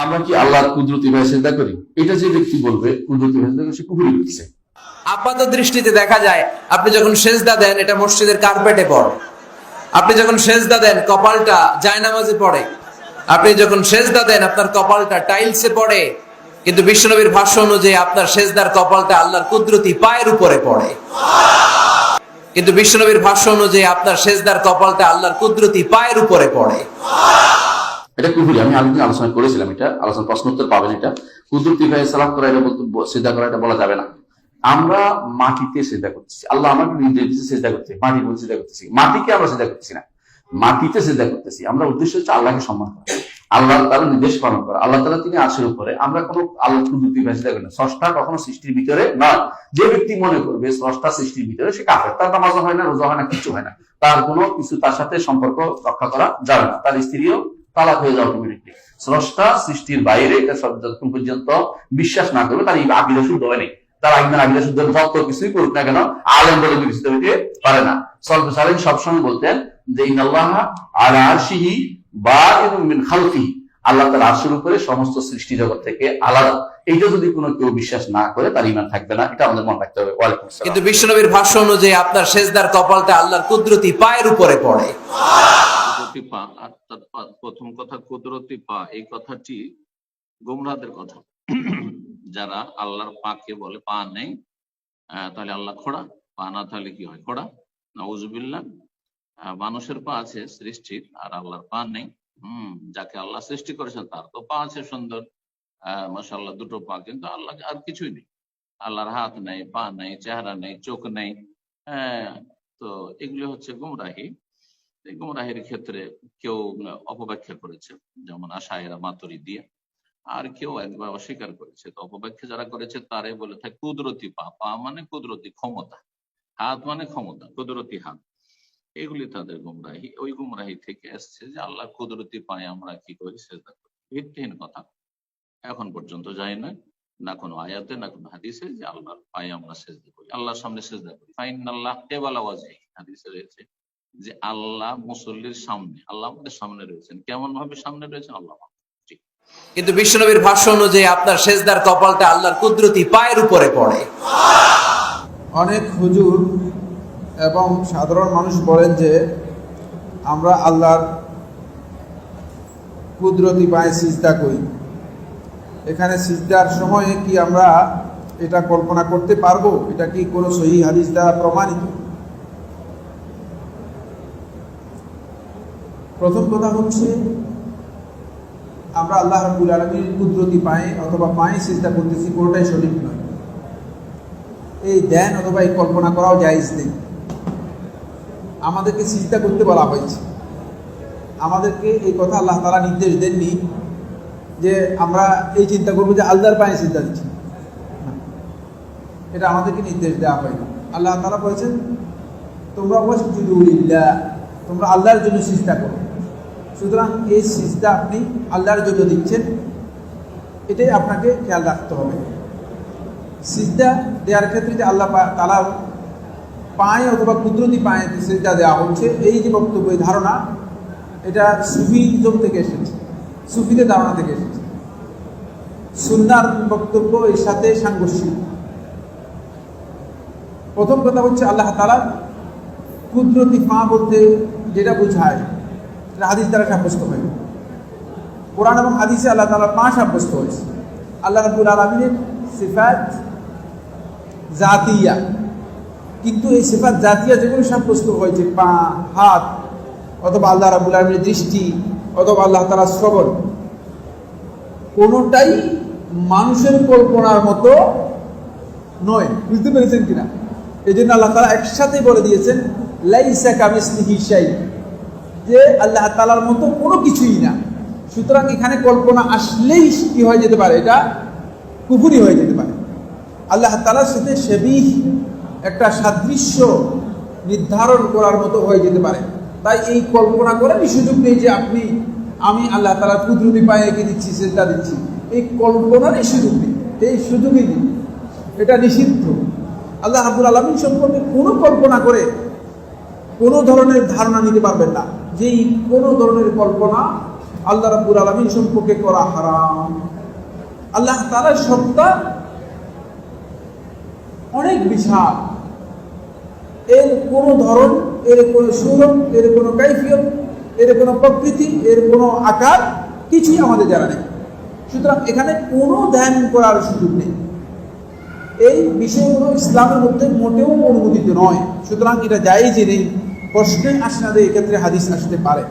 আমরা কি আল্লাহর কুদরতি ভাই সেজদা করি? এটা যে ব্যক্তি বলবে, কুদরতি ভাই করে সে কুফরি করছে আপাত দৃষ্টিতে দেখা যায়, আপনি যখন সেজদা দেন, এটা মসজিদের কার্পেটে পড়ে। আপনি যখন সেজদা দেন, কপালটা জায়নামাজে পড়ে। আপনি যখন সেজদা দেন, আপনার কপালটা টাইলসে পড়ে। কিন্তু বিশ্বনবীর ভাষ্য অনুযায়ী আপনার সেজদার কপালটা আল্লাহর কুদরতি পায়ের উপরে পড়ে। কিন্তু বিশ্বনবীর ভাষ্য অনুযায়ী আপনার সেজদার কপালটা আল্লাহর কুদরতি পায়ের উপরে পড়ে। এটা কুফরি, আমি আলোচনা আলোচনা করেছিলাম এটা আলোচনা প্রশ্নোত্তর পাবেন এটা। কুদরতি ভাই সালাম করা এটা বলতে সেজদা করা এটা বলা যাবে না। আমরা মাটিতে সেজদা করতেছি। আল্লাহ আমাকে নির্দেশ দিচ্ছে সেজদা করতে মাটির মধ্যে সেজদা করতেছি। মাটিকে আমরা সেজদা করতেছি না। মাটিতে সেজদা করতেছি। আমরা উদ্দেশ্য হচ্ছে আল্লাহকে সম্মান করা। আল্লাহ তালা নির্দেশ পালন করা। আল্লাহ তালা তিনি আশের উপরে। আমরা কোনো আল্লাহ ভাই সেজদা করি না। স্রষ্টা কখনো সৃষ্টির ভিতরে নয়। যে ব্যক্তি মনে করবে স্রষ্টা সৃষ্টির ভিতরে, সে কাফের। তার নামাজ হয় না রোজা হয় না কিছু হয় না। তার কোনো কিছু তার সাথে সম্পর্ক রক্ষা করা যাবে না। তার স্ত্রীও তালাক হয়ে যাওয়া অটোমেটিকলি স্রষ্টা সৃষ্টির বাইরে সব যতক্ষণ পর্যন্ত বিশ্বাস না করবে, তার এই আকিদা শুদ্ধ হয় নাই। তার আকিদার আকিদা শুদ্ধ যত কিছুই করুক না কেন, আলেম বলে বিবেচিত হইতে পারে না। সল্প সালেন সবসময় বলতেন যে ইনাল্লাহ আলা আরশিহি বা এবং মিন খালফিহি আল্লাহ তার আরশের উপরে সমস্ত সৃষ্টি জগৎ থেকে আলাদা। এইটা যদি কোনো কেউ বিশ্বাস না করে, তার ইমান থাকবে না। এটা আমাদের মনে রাখতে হবে। কিন্তু বিশ্বনবীর ভাষ্য অনুযায়ী আপনার সেজদার কপালটা আল্লাহর কুদরতি পায়ের উপরে পড়ে। কুদরতি পা অর্থাৎ প্রথম কথা কুদরতি পা, এই কথাটি গোমরাদের কথা। যারা আল্লাহর পাকে বলে পা নেই তাহলে আল্লাহ খোড়া, পা না তাহলে কি হয়? খোড়া। নওয়াজুবিল্লাহ মানুষের পা আছে সৃষ্টির, আর আল্লাহর পা নেই। হম, যাকে আল্লাহ সৃষ্টি করেছেন, তার তো পা আছে সুন্দর। আহ দুটো পা, কিন্তু আল্লাহ আর কিছুই নেই। আল্লাহর হাত নেই, পা নেই, চেহারা নেই, চোখ নেই। হ্যাঁ তো এগুলো হচ্ছে গুমরাহি। গুমরাহির ক্ষেত্রে কেউ অপব্যাখ্যা করেছে। যেমন আশায়রা মাতুরি দিয়ে। আর কেউ একবার অস্বীকার করেছে। তো অপব্যাখ্যা যারা করেছে, তারাই বলে থাকে, কুদরতি পা পা মানে কুদরতি ক্ষমতা। হাত মানে ক্ষমতা, কুদরতি হাত। এগুলি তাদের গুমরাহি। ওই গুমরাহি থেকে এসছে যে, আল্লাহ কুদরতি পায়ে, আমরা কি করি? করি। ভিত্তিহীন কথা। এখন পর্যন্ত যাই না না কোনো আয়াতে, না কোনো হাদিসে যে, আল্লাহর পায়ে আমরা সেজদা করি। আল্লাহর সামনে সেজদা করি। ফাইন আল্লাহ কেবালা ওয়াজহি হাদিসে রয়েছে। যে আল্লাহ মুসল্লির সামনে আল্লাহ আমাদের সামনে রয়েছেন। কেমন ভাবে সামনে রয়েছেন? আল্লাহ কিন্তু বিশ্বনবীর ভাষ্য অনুযায়ী আপনার সেজদার কপালটা আল্লাহর কুদরতি পায়ের উপরে পড়ে। অনেক হুজুর এবং সাধারণ মানুষ বলেন যে আমরা আল্লাহর কুদরতি পায়ে সিজদা করি। এখানে সিজদার সময়ে কি আমরা এটা কল্পনা করতে পারব? এটা কি কোনো সহি হাদিস দ্বারা প্রমাণিত? প্রথম কথা হচ্ছে, আমরা আল্লাহ রাব্বুল আলমীর কুদরতি পায়ে অথবা পায়ে সিজদা করতেছি, কোনোটাই সঠিক নয়। এই ধ্যান অথবা এই কল্পনা করাও জায়জ নেই। আমাদেরকে চিন্তা করতে বলা হয়েছে। আমাদেরকে এই কথা আল্লাহ তালা নির্দেশ দেননি যে আমরা এই চিন্তা করব যে আল্লাহর পায়ে চিন্তা দিচ্ছি। এটা আমাদেরকে নির্দেশ দেওয়া হয়নি। আল্লাহ তালা বলেছেন, তোমরা ওয়াসজুদুলিল্লাহ তোমরা আল্লাহর জন্য চিন্তা করো। সুতরাং এই সিজদা আপনি আল্লাহর জন্য দিচ্ছেন, এটাই আপনাকে খেয়াল রাখতে হবে। সিজদা দেওয়ার ক্ষেত্রে যে আল্লাহ তালার পায়ে অথবা কুদরতি পায়ে সিজদা দেওয়া হচ্ছে, এই যে বক্তব্য ধারণা, এটা সুফিজম থেকে এসেছে, সুফিদের ধারণা থেকে এসেছে। সুন্নার বক্তব্য এর সাথে সাংঘর্ষিক। প্রথম কথা হচ্ছে আল্লাহ তালা কুদরতি পা বলতে যেটা বোঝায় এটা হাদিস দ্বারা সাব্যস্ত হয়। কোরআন এবং হাদিসে আল্লাহ তালা পা সাব্যস্ত হয়েছে। আল্লাহ রাবুল আলমিনের সিফাত জাতিয়া। কিন্তু এই সিফাত জাতিয়া যেগুলো সাব্যস্ত হয়েছে, পা, হাত, অথবা আল্লাহ রাবুল আলমীর দৃষ্টি, অথবা আল্লাহ তালা শ্রবণ কোনোটাই মানুষের কল্পনার মতো নয়। বুঝতে পেরেছেন কিনা? এই জন্য আল্লাহ তালা একসাথে বলে দিয়েছেন, লাইসা কামিসলিহি শাই যে আল্লাহ তালার মতো কোনো কিছুই না। সুতরাং এখানে কল্পনা আসলেই কি হয়ে যেতে পারে? এটা কুপুরি হয়ে যেতে পারে। আল্লাহ তালার সাথে সেবিহ একটা সাদৃশ্য নির্ধারণ করার মতো হয়ে যেতে পারে। তাই এই কল্পনা করারই সুযোগ নেই যে আপনি, আমি আল্লাহ তালার কুদরতি পায়ে এঁকে দিচ্ছি সেটা দিচ্ছি। এই কল্পনারই সুযোগ নেই। এই সুযোগই নেই। এটা নিষিদ্ধ। আল্লাহ আব্দুল আলমিন সম্পর্কে কোনো কল্পনা করে কোনো ধরনের ধারণা নিতে পারবেন না। যে এই কোনো ধরনের কল্পনা আল্লাহ রাব্বুল আলামিন সম্পর্কে করা হারাম। আল্লাহ তাআলার সত্তা অনেক বিশাল। এর কোনো ধরন, এর কোনো সুরম এর কোনো কাইফিয়ত, এর কোনো প্রকৃতি, এর কোনো আকার কিছুই আমাদের জানা নেই। সুতরাং এখানে কোনো ধ্যান করার সুযোগ নেই। এই বিষয়গুলো ইসলামের মধ্যে মোটেও অনুমোদিত নয়। সুতরাং এটা যাই যে নেই। প্রশ্নে আসে না যে এক্ষেত্রে হাদিস আসতে পারে।